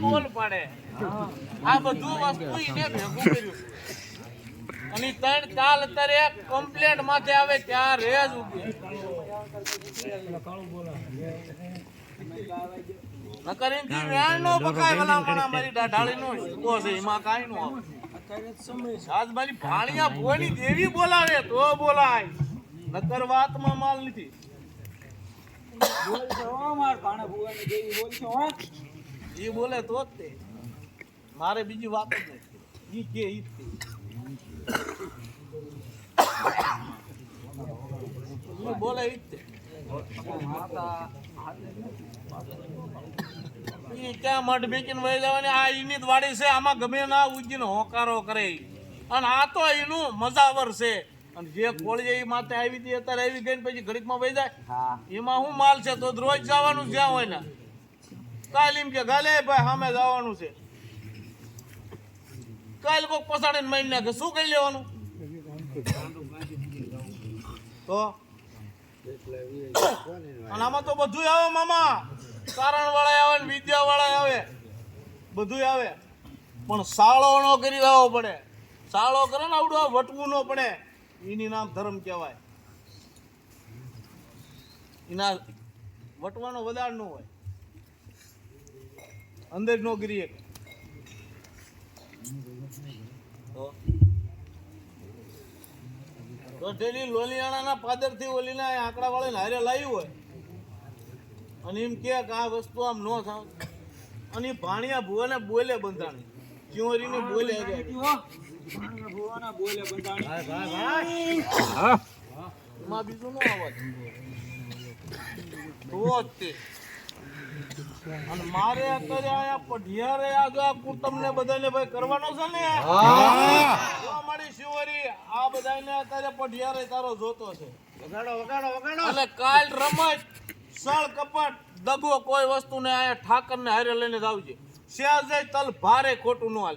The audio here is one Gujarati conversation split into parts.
બોલ પાડે આ બધું વસ્તુ કર્યું અને ત્રણ ચાલ અત્યારે કમ્પ્લેટ માથે આવે ત્યાં રેજ ઊભી નકર એમ નો પકાય ભલા માણા મારી ડાઢાળી નો ઊભો છે એમાં કાંઈ નો આવે આજ મારી ભાણિયા ભોની દેવી બોલાવે તો બોલાય નકર વાતમાં માલ નથી. માર ભાણા ભુવાની દેવી એ બોલે તો જ તે. મારે બીજી વાત જ નથી. એ કે ઈ જ તે. બોલે ઈ જ તે. ઈ ક્યાં મઢ બેકીને વહી જવાની? આ એની જ વાડી છે. આમાં ગમે ના ઉજીને હોકારો કરે અને આ તો એનું મજાવર છે. અને જે કોળી એ માથે આવી હતી અત્યારે આવી ગઈ ને પછી ઘડીકમાં વહી જાય. એમાં શું માલ છે? તો રોજ જવાનું જ્યાં હોય ને. કાલ એમ કે ગાલે ભાઈ સામે જવાનું છે. કાલ કોક પસાડીને મારી નાખે. શું કરી લેવાનું? તો? અને આમાં તો બધું આવે મામા. કારણ વાળા આવે ને વિદ્યા વાળા આવે. બધું આવે. પણ સાળો ન કરી લાવવો પડે. સાળો કરે ને આવડું વટવું ન પડે. એની નામ ધર્મ કહેવાય. એના વટવાનો વધાર ન હોય. અંદર નો ગીરી એક તો? તો ઢેલી લોલિયાણાના પાદરથી ઓલીના આંકડા વાળીને હારે લાવ્યું હોય. અને એમ કે આ વસ્તુ આમ ન થાય અને ભાણિયા ભુવાને બોલે બંધાણી. ચિયોરીને બોલે હારે. ભુવાના બોલે બંધાણી બીજું ન આવત અને મારે અત્યારે આયા પઢિયારે આ જો તમને બધાને ભાઈ કરવાનો છે ને? જો મારી શિવરી આ બધાને અત્યારે પઢિયારે તારો જોતો છે. વગાડો વગાડો વગાડો. એટલે કાલ રમત સળ કપટ દગો કોઈ વસ્તુને આયા ઠાકરને હારે લઈને જ આવજે. શ્યા જાય તલ ભારે ખોટું ન હાલ.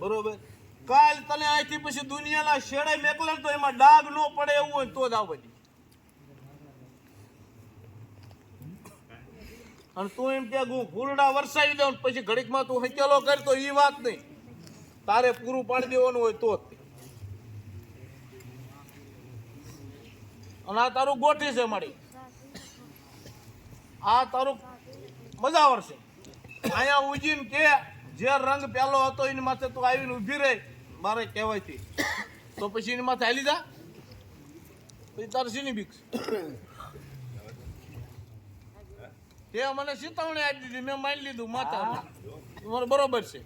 બરોબર? કાલ તને અહીંથી પછી દુનિયાના શેડે મેકલે તો એમાં ડાઘ ન પડે એવું હોય તો જ આવજે અને તું એમ કે હું ફૂલડા વરસાવી દઉં પછી ઘડીકમાં તું હકેલો કર તો ઈ વાત નહીં. તારે પૂરું પાડી દેવાનું હોય તો જ. અને આ તારું ગોઠી છે મારી. આ તારું મજાવર છે અહીંયા ઉજીને કે જે રંગ પેલો હતો એની માથે તું આવીને ઊભી રહી, મારે કહેવાયથી. તો પછી એની માથે હાલી જા. પછી તારે શીની બીક તે મને ચેતવણી આપી દીધી, મેં માની લીધું માથા મને બરોબર છે.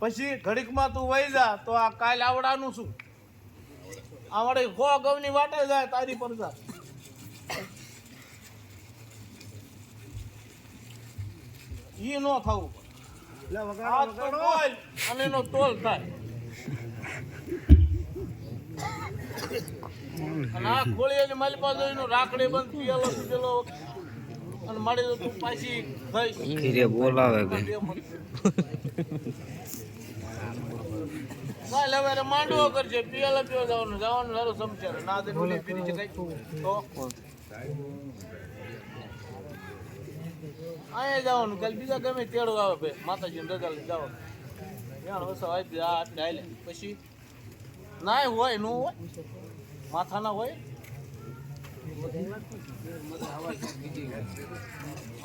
પછી ઘડીકમાં તું વહી જા, તો આ કાલ આવડાનું શું? આવડે ખો ગવની વાટે જાય, તારી પર જા. ઈ ન થવું અને એનો તોલ થાય. અને આ ખોળીની મારી પાસે એનો રાખડી બંધ પીએલો પીએલો અને મારી તો તું પાછી ગઈ બોલાવે કે. હવે માંડવો કરશે પીએલો પીવા જવાનું. જવાનું સારું સમજે ના દે ઓલી પીરી છે કઈ. તો. અહીંયા જવાનું, કાલ બીજા ગમે તેડો આવે ભાઈ. માતાજીને રજા લઈને જવાનું. ત્યાં વસો આપી આ આટલે હાલે પછી? નાય હોય, નું હોય? માથાના હોય?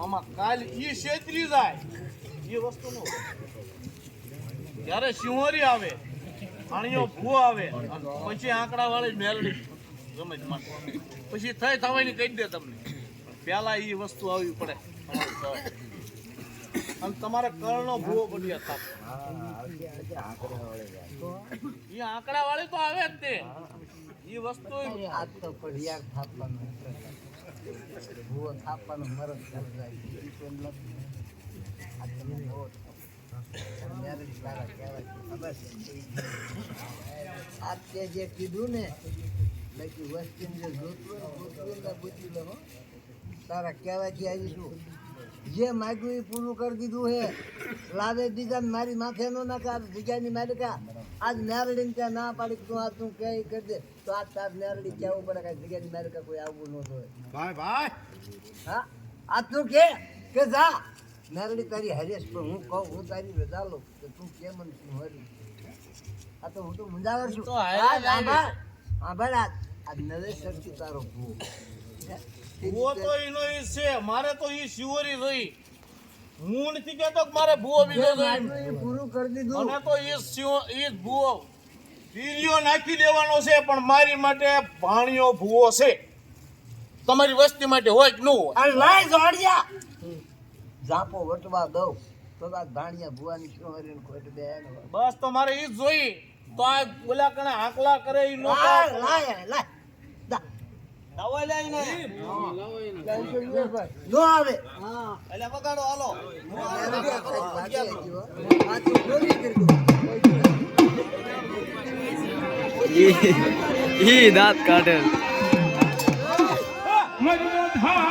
આમાં કાલ ઈ છેતરી જાય. એ વસ્તુ નો જ્યારે સિંહોરી આવે પાણીઓ ભૂ આવે, પછી આંકડા વાળી મેલડી. ગમે જ પછી થઈ થવાની કહી દે તમને. પેલા એ વસ્તુ આવવી પડે. અને તમારે કરણનો ભૂવો બની હતા એ આંકડા વાળી તો આવે જ તે. એ વસ્તુ આ તો પડિયાર થાપવાનું ભૂવો થાપવાનું મરદ ચાલુ જાય. તો નથી. જ કીધું ને, બાકી વસ્તીને જે જોતું જોતું પૂછી લો. તારા કહેવાથી આવીશું. જે માગ્યું એ પૂરું કરી દીધું હે. લાવે બીજા ને મારી માથે નો નાખે આ મારે કા આજ નેરડીને ત્યાં ના પાડી કે તું આ તું કઈ કરી દે. તો આજ તાર નેરડી કહેવું પડે કે જગ્યાની માલિકા કોઈ આવવું ન જોઈએ ભાઈ ભાઈ. હા? આ તું કે? કે જા. નેરડી તારી હરેશ પણ હું કહું હું તારી રજા લઉં. કે તું કે મને શું હરી આ તો હું તો મુંજાવર છું. હા ભાઈ આજ આજ. નવેસરથી તારો ભૂ ભૂવો તો ઈનો ઈ છે મારે તો એ શિવરી જોઈ મૂળથી કહેતો કે મારે ભૂવો બીજો જોઈ પૂરું કરી દીધું. મને તો ઈ શિવ ઈ ભૂવો. વીર્યો નાખી દેવાનો છે પણ મારી માટે ભાણિયો ભૂવો છે. તમારી વસ્તી માટે હોય કે ન હોય? આ લાય જોડિયા. જાપો વટવા દઉં. તો બાદ ભાણિયા ભુવાની શું હરીને ખોટ બે બસ તો મારે એ જ જોઈ તો આ ઓલા કણે આકલા કરે એ નો લાય લાય. નો. આવે. એટલે વગાડો હાલો. ઈ દાંત કાઢે. મજબૂત. હા